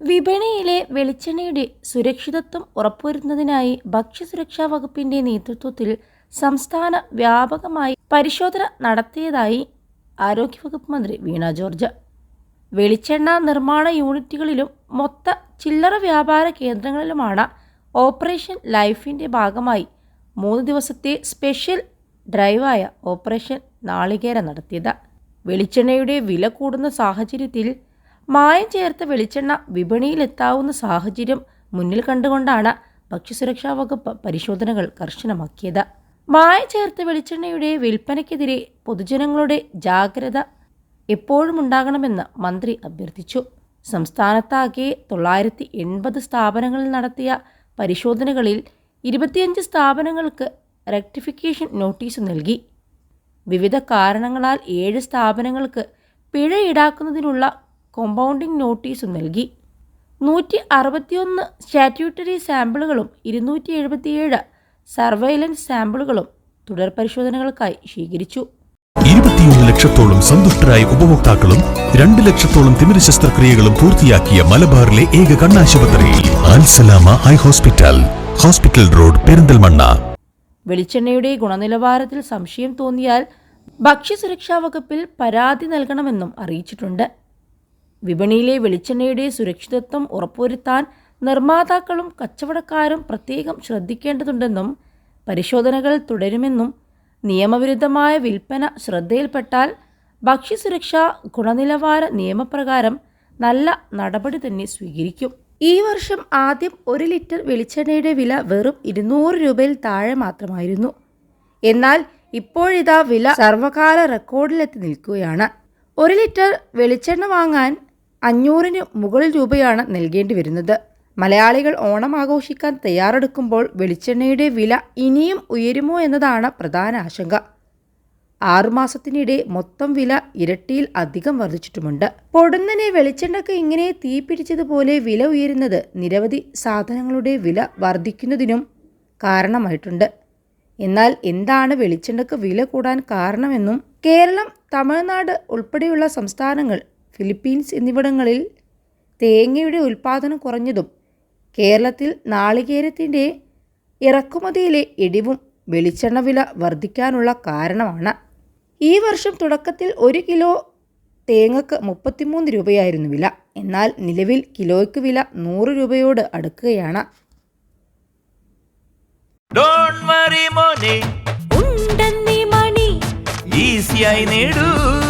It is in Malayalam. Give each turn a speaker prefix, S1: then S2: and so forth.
S1: വിപണിയിലെ വെളിച്ചെണ്ണയുടെ സുരക്ഷിതത്വം ഉറപ്പുവരുത്തുന്നതിനായി ഭക്ഷ്യസുരക്ഷാ വകുപ്പിന്റെ നേതൃത്വത്തിൽ സംസ്ഥാന വ്യാപകമായി പരിശോധന നടത്തിയതായി ആരോഗ്യവകുപ്പ് മന്ത്രി വീണ ജോർജ് വെളിച്ചെണ്ണ നിർമ്മാണ യൂണിറ്റുകളിലും മൊത്ത ചില്ലറ വ്യാപാര കേന്ദ്രങ്ങളിലുമാണ് ഓപ്പറേഷൻ ലൈഫിന്റെ ഭാഗമായി മൂന്ന് ദിവസത്തെ സ്പെഷ്യൽ ഡ്രൈവായ ഓപ്പറേഷൻ നാളികേര നടത്തിയത്. വെളിച്ചെണ്ണയുടെ വില കൂടുന്ന സാഹചര്യത്തിൽ മായം ചേർത്ത വെളിച്ചെണ്ണ വിപണിയിലെത്താവുന്ന സാഹചര്യം മുന്നിൽ കണ്ടുകൊണ്ടാണ് ഭക്ഷ്യസുരക്ഷാ വകുപ്പ് പരിശോധനകൾ കർശനമാക്കിയത്. മായം ചേർത്ത വെളിച്ചെണ്ണയുടെ വിൽപ്പനയ്ക്കെതിരെ പൊതുജനങ്ങളുടെ ജാഗ്രത എപ്പോഴും ഉണ്ടാകണമെന്ന് മന്ത്രി അഭ്യർത്ഥിച്ചു. സംസ്ഥാനത്താകെ തൊള്ളായിരത്തി എൺപത് സ്ഥാപനങ്ങളിൽ നടത്തിയ പരിശോധനകളിൽ ഇരുപത്തിയഞ്ച് സ്ഥാപനങ്ങൾക്ക് റെക്ടിഫിക്കേഷൻ നോട്ടീസ് നൽകി. വിവിധ കാരണങ്ങളാൽ ഏഴ് സ്ഥാപനങ്ങൾക്ക് പിഴ ഈടാക്കുന്നതിനുള്ള കോമ്പൗണ്ടിംഗ് നോട്ടീസും നൽകി. നൂറ്റി അറുപത്തിയൊന്ന് സ്റ്റാറ്റ്യൂട്ടറി സാമ്പിളുകളും ഇരുന്നൂറ്റി എഴുപത്തിയേഴ് സർവൈലൻസ് സാമ്പിളുകളും തുടർ പരിശോധനകൾക്കായി സ്വീകരിച്ചു
S2: ഇരുപത്തിയൊന്ന് ലക്ഷത്തോളം സന്തുഷ്ടരായ ഉപഭോക്താക്കളും രണ്ട് ലക്ഷത്തോളം തിമിര ശസ്ത്രക്രിയകളും പൂർത്തിയാക്കിയ മലബാറിലെ ഏക കണ്ണാശുപത്രി Alsalama eye hospital hospital road Perinthalmanna.
S1: വെളിച്ചെണ്ണയുടെ ഗുണനിലവാരത്തിൽ സംശയം തോന്നിയാൽ ഭക്ഷ്യസുരക്ഷാ വകുപ്പിൽ പരാതി നൽകണമെന്നും അറിയിച്ചിട്ടുണ്ട്. വിപണിയിലെ വെളിച്ചെണ്ണയുടെ സുരക്ഷിതത്വം ഉറപ്പുവരുത്താൻ നിർമ്മാതാക്കളും കച്ചവടക്കാരും പ്രത്യേകം ശ്രദ്ധിക്കേണ്ടതുണ്ടെന്നും പരിശോധനകൾ തുടരുമെന്നും നിയമവിരുദ്ധമായ വിൽപ്പന ശ്രദ്ധയിൽപ്പെട്ടാൽ ഭക്ഷ്യസുരക്ഷാ ഗുണനിലവാര നിയമപ്രകാരം നല്ല നടപടി തന്നെ സ്വീകരിക്കും. ഈ വർഷം ആദ്യം ഒരു ലിറ്റർ വെളിച്ചെണ്ണയുടെ വില വെറും ഇരുന്നൂറ് രൂപയിൽ താഴെ മാത്രമായിരുന്നു. എന്നാൽ ഇപ്പോഴിതാ വില സർവകാല റെക്കോർഡിലെത്തി നിൽക്കുകയാണ്. ഒരു ലിറ്റർ വെളിച്ചെണ്ണ വാങ്ങാൻ അഞ്ഞൂറിന് മുകളിൽ രൂപയാണ് നൽകേണ്ടി വരുന്നത്. മലയാളികൾ ഓണം ആഘോഷിക്കാൻ തയ്യാറെടുക്കുമ്പോൾ വെളിച്ചെണ്ണയുടെ വില ഇനിയും ഉയരുമോ എന്നതാണ് പ്രധാന ആശങ്ക. ആറുമാസത്തിനിടെ മൊത്തം വില ഇരട്ടിയിൽ അധികം വർദ്ധിച്ചിട്ടുമുണ്ട്. പൊടുന്നനെ വെളിച്ചെണ്ണക്ക് ഇങ്ങനെ തീ പിടിച്ചതുപോലെ വില ഉയരുന്നത് നിരവധി സാധനങ്ങളുടെ വില വർദ്ധിക്കുന്നതിനും കാരണമായിട്ടുണ്ട്. എന്നാൽ എന്താണ് വെളിച്ചെണ്ണക്ക് വില കൂടാൻ കാരണമെന്നും കേരളം തമിഴ്നാട് ഉൾപ്പെടെയുള്ള സംസ്ഥാനങ്ങൾ ഫിലിപ്പീൻസ് എന്നിവിടങ്ങളിൽ തേങ്ങയുടെ ഉൽപ്പാദനം കുറഞ്ഞതും കേരളത്തിൽ നാളികേരത്തിന്റെ ഇറക്കുമതിയിലെ ഇടിവും വെളിച്ചെണ്ണ വില വർദ്ധിക്കാനുള്ള കാരണമാണ്. ഈ വർഷം തുടക്കത്തിൽ ഒരു കിലോ തേങ്ങക്ക് മുപ്പത്തിമൂന്ന് രൂപയായിരുന്നു വില. എന്നാൽ നിലവിൽ കിലോയ്ക്ക് വില നൂറ് രൂപയോട് അടുക്കുകയാണ്.
S3: ഡോൺ വറി മോനെ.
S4: ഉണ്ടെന്നീ മണി.
S3: ഈസിയായി നേടൂ.